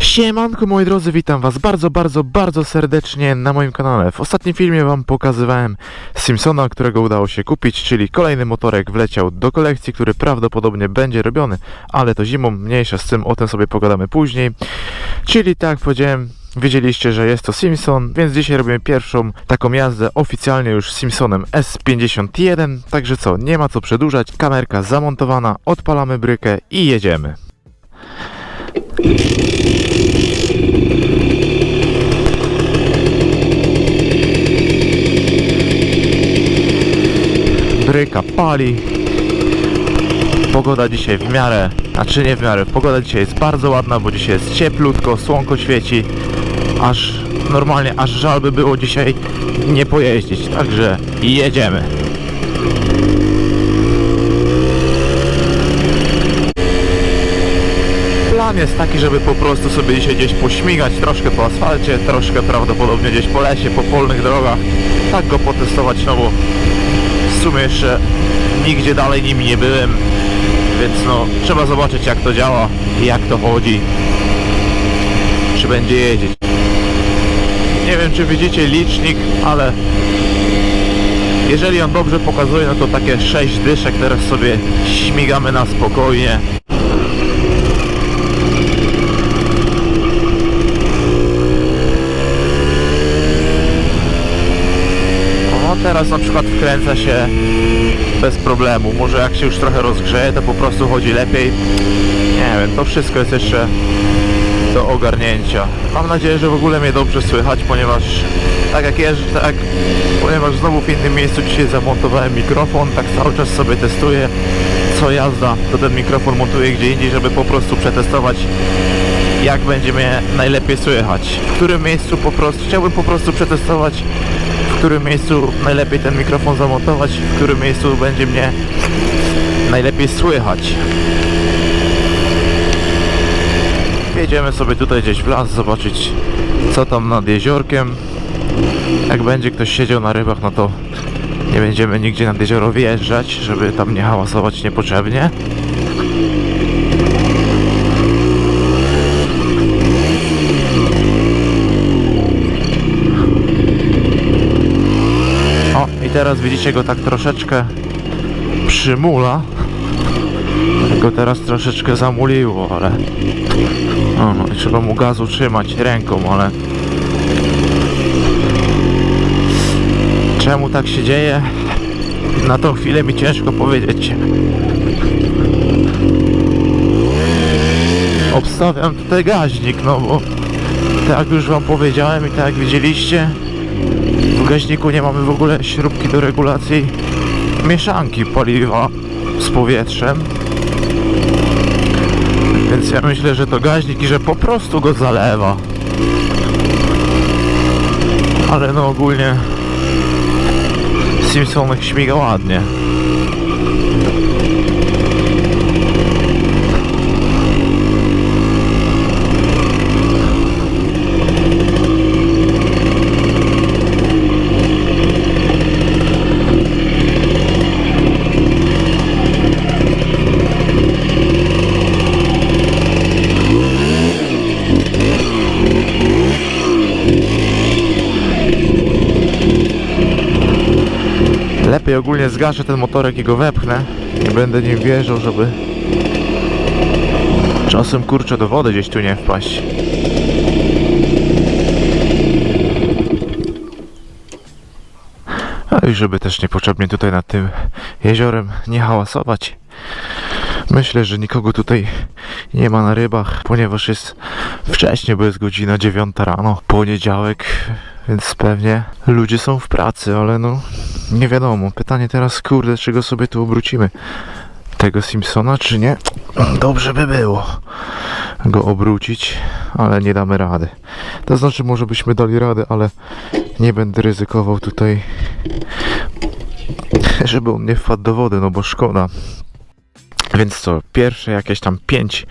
Siemanko moi drodzy, witam was bardzo, bardzo, bardzo serdecznie na moim kanale. W ostatnim filmie wam pokazywałem Simpsona, którego udało się kupić, czyli kolejny motorek wleciał do kolekcji, który prawdopodobnie będzie robiony, ale to zimą, mniejsza z tym, o tym sobie pogadamy później. Czyli tak jak powiedziałem, Wiedzieliście, że jest to Simpson, więc dzisiaj robimy pierwszą taką jazdę oficjalnie już Simpsonem S51. Także co, nie ma co przedłużać, kamerka zamontowana, odpalamy brykę i jedziemy. Bryka pali. Pogoda dzisiaj w miarę, a czy nie w miarę, pogoda dzisiaj jest bardzo ładna, bo dzisiaj jest cieplutko, słonko świeci, aż normalnie, aż żal by było dzisiaj nie pojeździć, także jedziemy. Plan jest taki, żeby po prostu sobie dzisiaj gdzieś pośmigać troszkę po asfalcie, troszkę prawdopodobnie gdzieś po lesie, po polnych drogach, tak go potestować, no bo sumie jeszcze nigdzie dalej nim nie byłem, więc no trzeba zobaczyć jak to działa, jak to chodzi, czy będzie jeździć. Nie wiem czy widzicie licznik, ale jeżeli on dobrze pokazuje, no to takie 6 dyszek teraz sobie śmigamy na spokojnie. O, teraz na przykład wkręca się bez problemu. Może jak się już trochę rozgrzeje, to po prostu chodzi lepiej. Nie wiem, to wszystko jest jeszcze do ogarnięcia. Mam nadzieję, że w ogóle mnie dobrze słychać, ponieważ tak jak jeżdżę, tak, ponieważ znowu w innym miejscu dzisiaj zamontowałem mikrofon, tak cały czas sobie testuję co jazda, to ten mikrofon montuję gdzie indziej, żeby po prostu przetestować jak będzie mnie najlepiej słychać. W którym miejscu po prostu, chciałbym po prostu przetestować w którym miejscu najlepiej ten mikrofon zamontować, w którym miejscu będzie mnie najlepiej słychać. Jedziemy sobie tutaj gdzieś w las zobaczyć co tam nad jeziorkiem. Jak będzie ktoś siedział na rybach, no to nie będziemy nigdzie nad jezioro wjeżdżać, żeby tam nie hałasować niepotrzebnie. O, i teraz widzicie go tak troszeczkę przymula. Go teraz troszeczkę zamuliło, ale... No, i trzeba mu gazu trzymać ręką, ale... Czemu tak się dzieje? Na tą chwilę mi ciężko powiedzieć. Obstawiam tutaj gaźnik, no bo... Tak jak już wam powiedziałem i tak jak widzieliście, gaźniku nie mamy w ogóle śrubki do regulacji mieszanki paliwa z powietrzem. Więc ja myślę, że to gaźnik i że po prostu go zalewa. Ale no ogólnie Simpsonek śmiga ładnie. Lepiej ogólnie zgaszę ten motorek i go wepchnę. Nie będę nim wjeżdżał, żeby czasem kurczę do wody gdzieś tu nie wpaść. A i żeby też niepotrzebnie tutaj nad tym jeziorem nie hałasować. Myślę, że nikogo tutaj nie ma na rybach, ponieważ jest wcześnie, bo jest godzina 9 rano, poniedziałek, więc pewnie ludzie są w pracy, ale no nie wiadomo. Pytanie teraz, kurde, czego sobie tu obrócimy? Tego Simpsona, czy nie? Dobrze by było go obrócić, ale nie damy rady. To znaczy, może byśmy dali radę, ale nie będę ryzykował tutaj, żeby on nie wpadł do wody, no bo szkoda. Więc co, pierwsze jakieś tam 5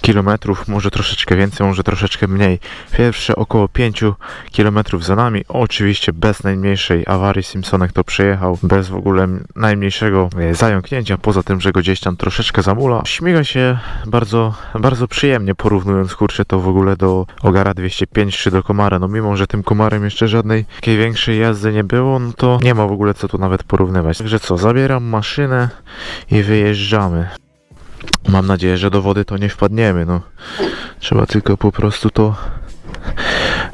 kilometrów, może troszeczkę więcej, może troszeczkę mniej. Pierwsze około 5 kilometrów za nami. Oczywiście bez najmniejszej awarii Simpsonek to przejechał, bez w ogóle najmniejszego e, zająknięcia, poza tym, że go gdzieś tam troszeczkę zamula. Śmiga się bardzo, bardzo przyjemnie, porównując kurczę to w ogóle do Ogara 205 czy do Komara. No mimo, że tym Komarem jeszcze żadnej takiej większej jazdy nie było, no to nie ma w ogóle co tu nawet porównywać. Także co, zabieram maszynę i wyjeżdżamy. Mam nadzieję, że do wody to nie wpadniemy. No. Trzeba tylko po prostu to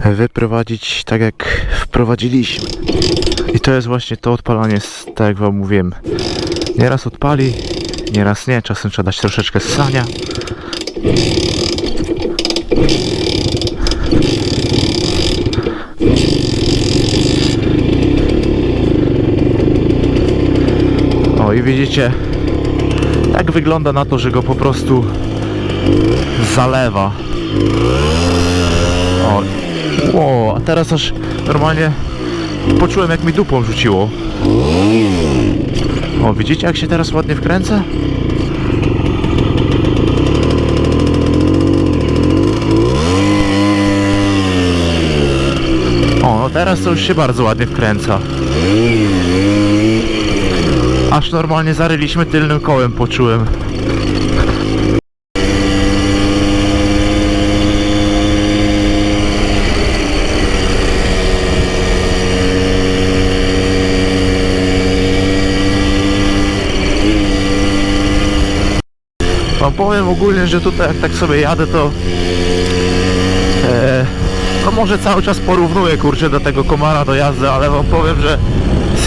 wyprowadzić tak jak wprowadziliśmy. I to jest właśnie to odpalanie, tak jak wam mówiłem. Nieraz odpali, nieraz nie. Czasem trzeba dać troszeczkę ssania. O i widzicie, tak wygląda na to, że go po prostu zalewa. O, o a teraz aż normalnie poczułem jak mi dupą rzuciło. O, widzicie jak się teraz ładnie wkręca? O, no teraz to już się bardzo ładnie wkręca. Aż normalnie zaryliśmy tylnym kołem, poczułem. No powiem ogólnie, że tutaj jak tak sobie jadę, to e, no może cały czas porównuję kurczę do tego komara do jazdy, ale wam powiem, że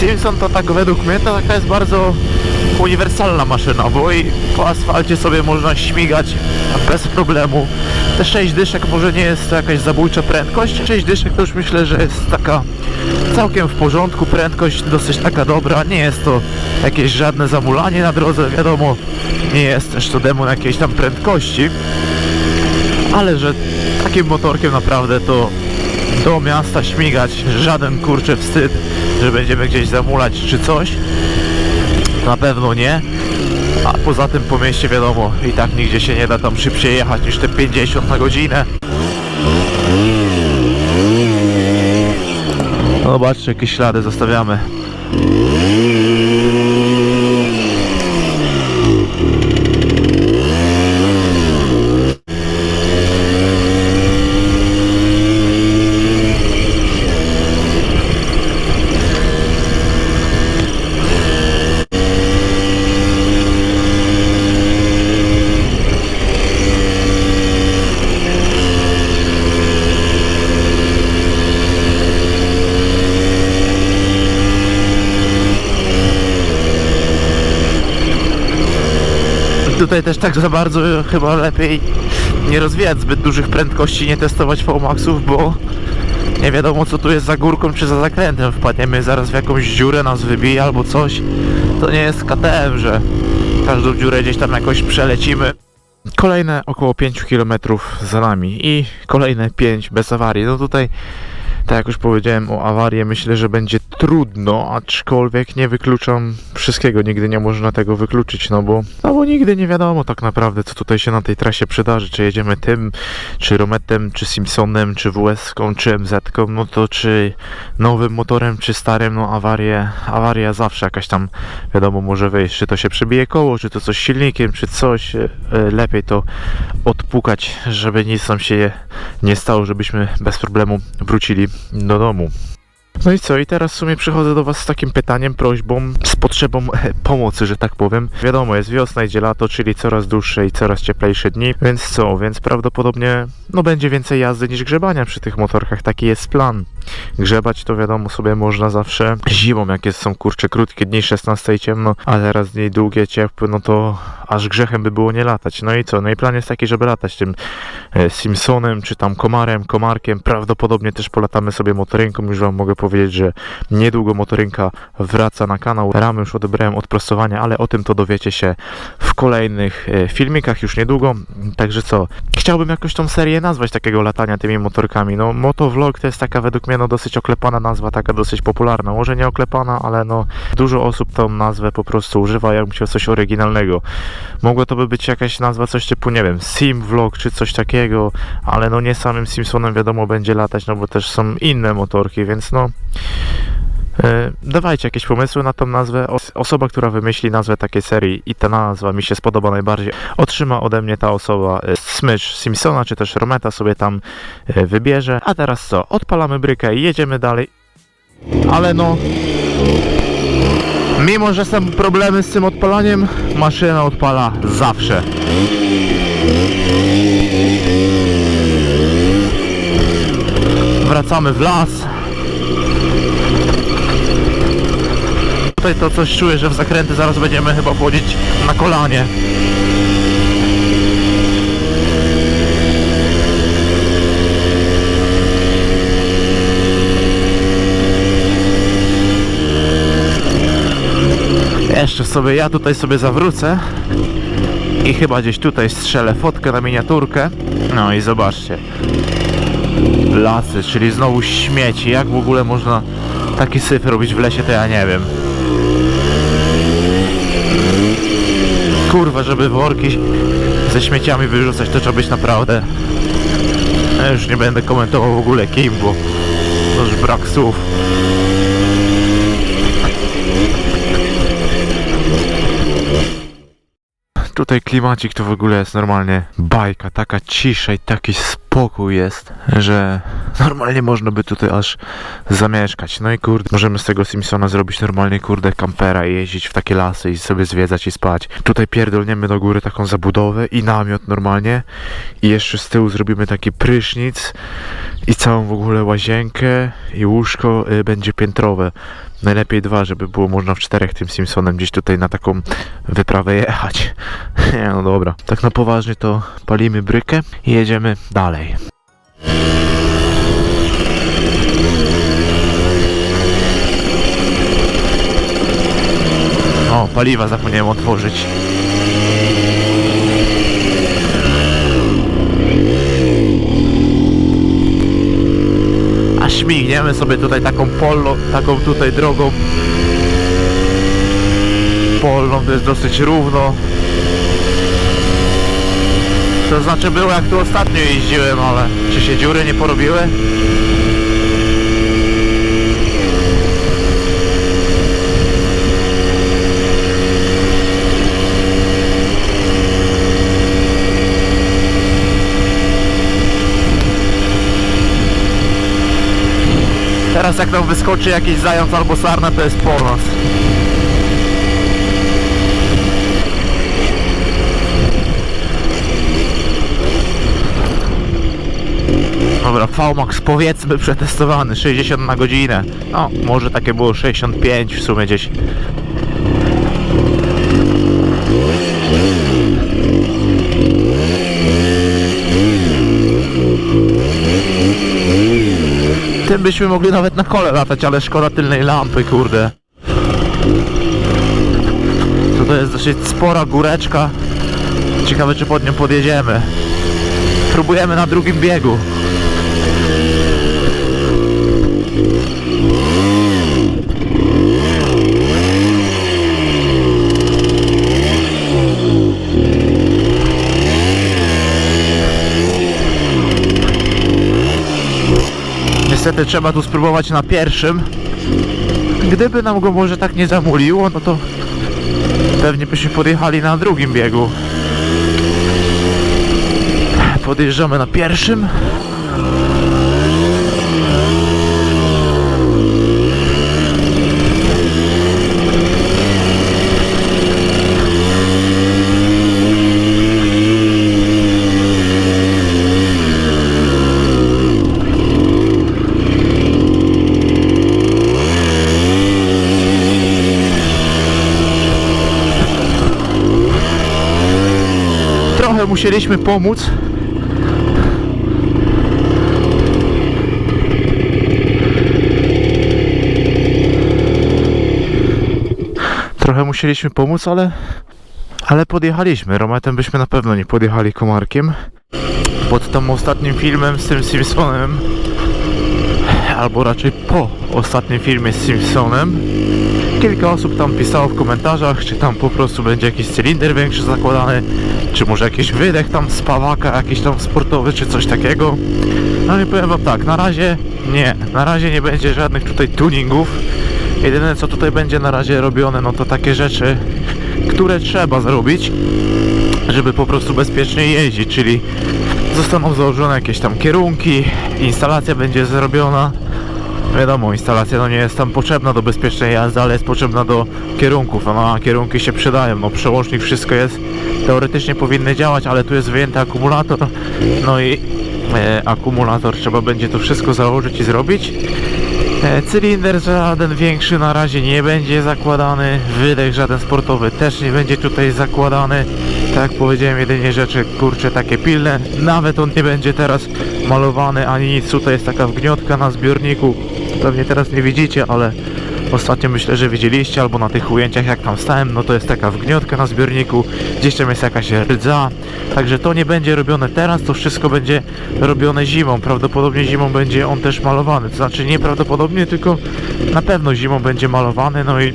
Simpson to tak według mnie to taka jest bardzo uniwersalna maszyna, bo i po asfalcie sobie można śmigać bez problemu. Te 6 dyszek może nie jest to jakaś zabójcza prędkość, 6 dyszek to już myślę, że jest taka całkiem w porządku, prędkość dosyć taka dobra, nie jest to jakieś żadne zamulanie na drodze, wiadomo, nie jest też to demon jakiejś tam prędkości, ale że takim motorkiem naprawdę to do miasta śmigać, żaden kurczę wstyd, że będziemy gdzieś zamulać czy coś. Na pewno nie. A poza tym po mieście wiadomo, i tak nigdzie się nie da tam szybciej jechać niż te 50 na godzinę. No zobaczcie, jakie ślady zostawiamy. Tutaj też tak za bardzo chyba lepiej nie rozwijać zbyt dużych prędkości, nie testować VMAXów, bo nie wiadomo co tu jest za górką czy za zakrętem. Wpadniemy zaraz w jakąś dziurę, nas wybije albo coś. To nie jest KTM, że każdą dziurę gdzieś tam jakoś przelecimy. Kolejne około 5 km za nami i kolejne 5 bez awarii. No tutaj, tak jak już powiedziałem o awarii, myślę, że będzie trudno, aczkolwiek nie wykluczam wszystkiego. Nigdy nie można tego wykluczyć, no bo, no bo nigdy nie wiadomo tak naprawdę, co tutaj się na tej trasie przydarzy. Czy jedziemy tym, czy Rometem, czy Simpsonem, czy WS-ką, czy MZ-ką, no to czy nowym motorem, czy starym, no awarię, awaria zawsze jakaś tam, wiadomo, może wyjść. Czy to się przebije koło, czy to coś silnikiem, czy coś. e, Lepiej to odpukać, żeby nic nam się nie stało, żebyśmy bez problemu wrócili do domu. No i co? I teraz w sumie przychodzę do Was z takim pytaniem, prośbą, z potrzebą e, pomocy, że tak powiem. Wiadomo, jest wiosna, idzie lato, czyli coraz dłuższe i coraz cieplejsze dni, więc co? Więc prawdopodobnie no będzie więcej jazdy niż grzebania przy tych motorkach, taki jest plan. Grzebać to wiadomo sobie można zawsze zimą, jak jest, są kurcze krótkie dni, 16 i ciemno, a teraz dni długie, ciepłe, no to aż grzechem by było nie latać. No i co? No i plan jest taki, żeby latać tym e, Simpsonem, czy tam Komarem, Komarkiem. Prawdopodobnie też polatamy sobie motorynką. Już Wam mogę powiedzieć, że niedługo motorynka wraca na kanał. Ramy już odebrałem od prostowania, ale o tym to dowiecie się w kolejnych e, filmikach już niedługo. Także co, chciałbym jakoś tą serię nazwać takiego latania tymi motorkami. No motovlog to jest taka według mnie no dosyć oklepana nazwa, taka dosyć popularna. Może nie oklepana, ale no dużo osób tą nazwę po prostu używa, ja bym chciał coś oryginalnego. Mogło to by być jakaś nazwa, coś typu, nie wiem, Sim Vlog czy coś takiego, ale no nie samym Simpsonem wiadomo będzie latać, no bo też są inne motorki, więc no Dawajcie jakieś pomysły na tą nazwę. Os- Osoba, która wymyśli nazwę takiej serii i ta nazwa mi się spodoba najbardziej, otrzyma ode mnie ta osoba e, smycz Simpsona, czy też Rometa sobie tam e, wybierze. A teraz co? Odpalamy brykę i jedziemy dalej. Ale no... Mimo, że są problemy z tym odpalaniem, maszyna odpala zawsze. Wracamy w las. Tutaj to coś czuję, że w zakręty zaraz będziemy chyba wchodzić na kolanie. Jeszcze sobie, ja tutaj sobie zawrócę i chyba gdzieś tutaj strzelę fotkę na miniaturkę. No i zobaczcie. Lasy, czyli znowu śmieci. Jak w ogóle można taki syf robić w lesie, to ja nie wiem. Kurwa, żeby worki ze śmieciami wyrzucać, to trzeba być naprawdę... Ja już nie będę komentował w ogóle kim, bo to już brak słów. Tutaj klimacik to w ogóle jest normalnie bajka, taka cisza i taki spokój jest, że normalnie można by tutaj aż zamieszkać. No i kurde, możemy z tego Simpsona zrobić normalnie kurde kampera i jeździć w takie lasy i sobie zwiedzać i spać. Tutaj pierdolniemy do góry taką zabudowę i namiot normalnie i jeszcze z tyłu zrobimy taki prysznic i całą w ogóle łazienkę i łóżko y, będzie piętrowe. Najlepiej dwa, żeby było można w czterech tym Simpsonem gdzieś tutaj na taką wyprawę jechać. No dobra. Tak na poważnie to palimy brykę i jedziemy dalej. O, paliwa zapomniałem otworzyć. A śmigniemy sobie tutaj taką polną, taką tutaj drogą polną, to jest dosyć równo. To znaczy było jak tu ostatnio jeździłem, ale czy się dziury nie porobiły? Teraz jak nam wyskoczy jakiś zając albo sarna, to jest po nas. Dobra, VMAX powiedzmy przetestowany, 60 na godzinę. No, może takie było 65 w sumie gdzieś. Tym byśmy mogli nawet na kole latać, ale szkoda tylnej lampy, kurde. To to jest dosyć spora góreczka. Ciekawe czy pod nią podjedziemy. Próbujemy na drugim biegu. Niestety trzeba tu spróbować na pierwszym. Gdyby nam go może tak nie zamuliło, no to pewnie byśmy podjechali na drugim biegu. Podjeżdżamy na pierwszym. musieliśmy pomóc. Trochę musieliśmy pomóc, ale, ale podjechaliśmy. Rometem byśmy na pewno nie podjechali komarkiem. Pod tym ostatnim filmem z tym Simpsonem, albo raczej po ostatnim filmie z Simpsonem, kilka osób tam pisało w komentarzach, czy tam po prostu będzie jakiś cylinder większy zakładany, czy może jakiś wydech tam z pawaka, jakiś tam sportowy, czy coś takiego. No i powiem wam tak, na razie nie, na razie nie będzie żadnych tutaj tuningów. Jedyne co tutaj będzie na razie robione, no to takie rzeczy, które trzeba zrobić, żeby po prostu bezpiecznie jeździć, czyli zostaną założone jakieś tam kierunki, instalacja będzie zrobiona. Wiadomo, instalacja no nie jest tam potrzebna do bezpiecznej jazdy, ale jest potrzebna do kierunków, a no, a kierunki się przydają, no przełącznik, wszystko jest, teoretycznie powinny działać, ale tu jest wyjęty akumulator, no i e, akumulator. Trzeba będzie to wszystko założyć i zrobić. E, Cylinder żaden większy na razie nie będzie zakładany, wydech żaden sportowy też nie będzie tutaj zakładany. Tak jak powiedziałem, jedynie rzeczy kurcze takie pilne, nawet on nie będzie teraz malowany ani nic, tutaj jest taka wgniotka na zbiorniku, pewnie teraz nie widzicie, ale ostatnio myślę, że widzieliście, albo na tych ujęciach jak tam stałem, no to jest taka wgniotka na zbiorniku, gdzieś tam jest jakaś rdza, także to nie będzie robione teraz, to wszystko będzie robione zimą, prawdopodobnie zimą będzie on też malowany, to znaczy nie prawdopodobnie, tylko na pewno zimą będzie malowany, no i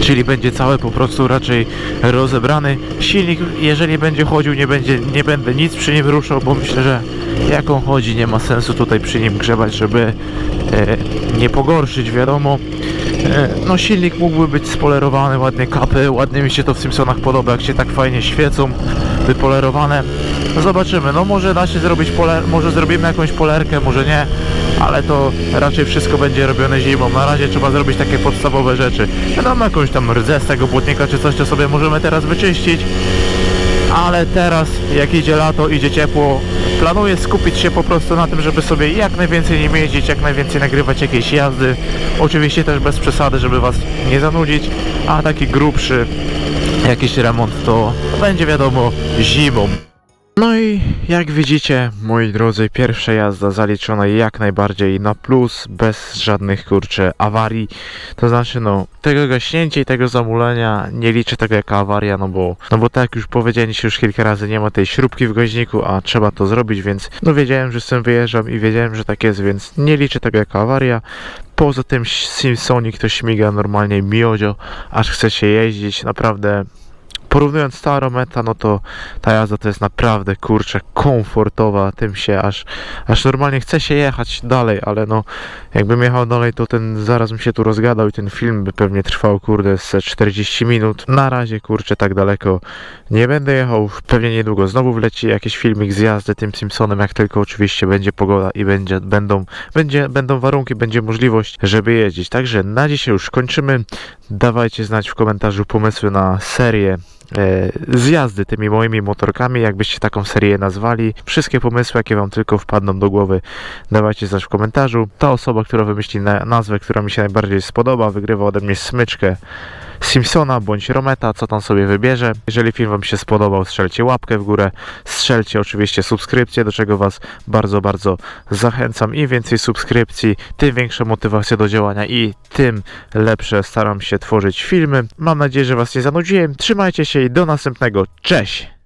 czyli będzie cały po prostu raczej rozebrany. Silnik, jeżeli będzie chodził, nie będzie, nie będę nic przy nim ruszał, bo myślę, że jak on chodzi, nie ma sensu tutaj przy nim grzebać, żeby e, nie pogorszyć, wiadomo. E, no silnik mógłby być spolerowany, ładnie kapy, ładnie mi się to w Simpsonach podoba, jak się tak fajnie świecą, wypolerowane. No zobaczymy, no może da się zrobić poler, może zrobimy jakąś polerkę, może nie, ale to raczej wszystko będzie robione zimą. Na razie trzeba zrobić takie podstawowe rzeczy. Wiadomo, jakąś tam rdzę z tego błotnika czy coś, to sobie możemy teraz wyczyścić. Ale teraz, jak idzie lato, idzie ciepło, planuję skupić się po prostu na tym, żeby sobie jak najwięcej nim jeździć, jak najwięcej nagrywać jakieś jazdy. Oczywiście też bez przesady, żeby Was nie zanudzić, a taki grubszy jakiś remont to będzie wiadomo zimą. No i jak widzicie, moi drodzy, pierwsza jazda zaliczona jak najbardziej na plus, bez żadnych kurcze awarii. To znaczy, no, tego gaśnięcia i tego zamulenia nie liczę tego jako awaria, no bo, no bo tak jak już powiedziałem ci już kilka razy, nie ma tej śrubki w goźniku, a trzeba to zrobić, więc no wiedziałem, że z tym wyjeżdżam i wiedziałem, że tak jest, więc nie liczę tego jako awaria. Poza tym Simpsonik to śmiga normalnie miodzio, aż chce się jeździć, naprawdę porównując staro meta, no to ta jazda to jest naprawdę kurczę komfortowa, tym się aż, aż normalnie chce się jechać dalej, ale no jakbym jechał dalej, to ten zaraz bym się tu rozgadał i ten film by pewnie trwał kurde z 40 minut. Na razie kurczę tak daleko nie będę jechał, pewnie niedługo znowu wleci jakiś filmik z jazdy tym Simpsonem, jak tylko oczywiście będzie pogoda i będzie, będą, będzie, będą warunki, będzie możliwość, żeby jeździć. Także na dzisiaj już kończymy. Dawajcie znać w komentarzu pomysły na serię zjazdy tymi moimi motorkami, jakbyście taką serię nazwali. Wszystkie pomysły, jakie wam tylko wpadną do głowy, dawajcie znać w komentarzu. Ta osoba, która wymyśli na, nazwę, która mi się najbardziej spodoba, wygrywa ode mnie smyczkę Simpsona bądź Rometa, co tam sobie wybierze. Jeżeli film wam się spodobał, strzelcie łapkę w górę, strzelcie oczywiście subskrypcję, do czego was bardzo, bardzo zachęcam. Im więcej subskrypcji, tym większa motywacja do działania i tym lepsze staram się tworzyć filmy. Mam nadzieję, że was nie zanudziłem. Trzymajcie się i do następnego. Cześć!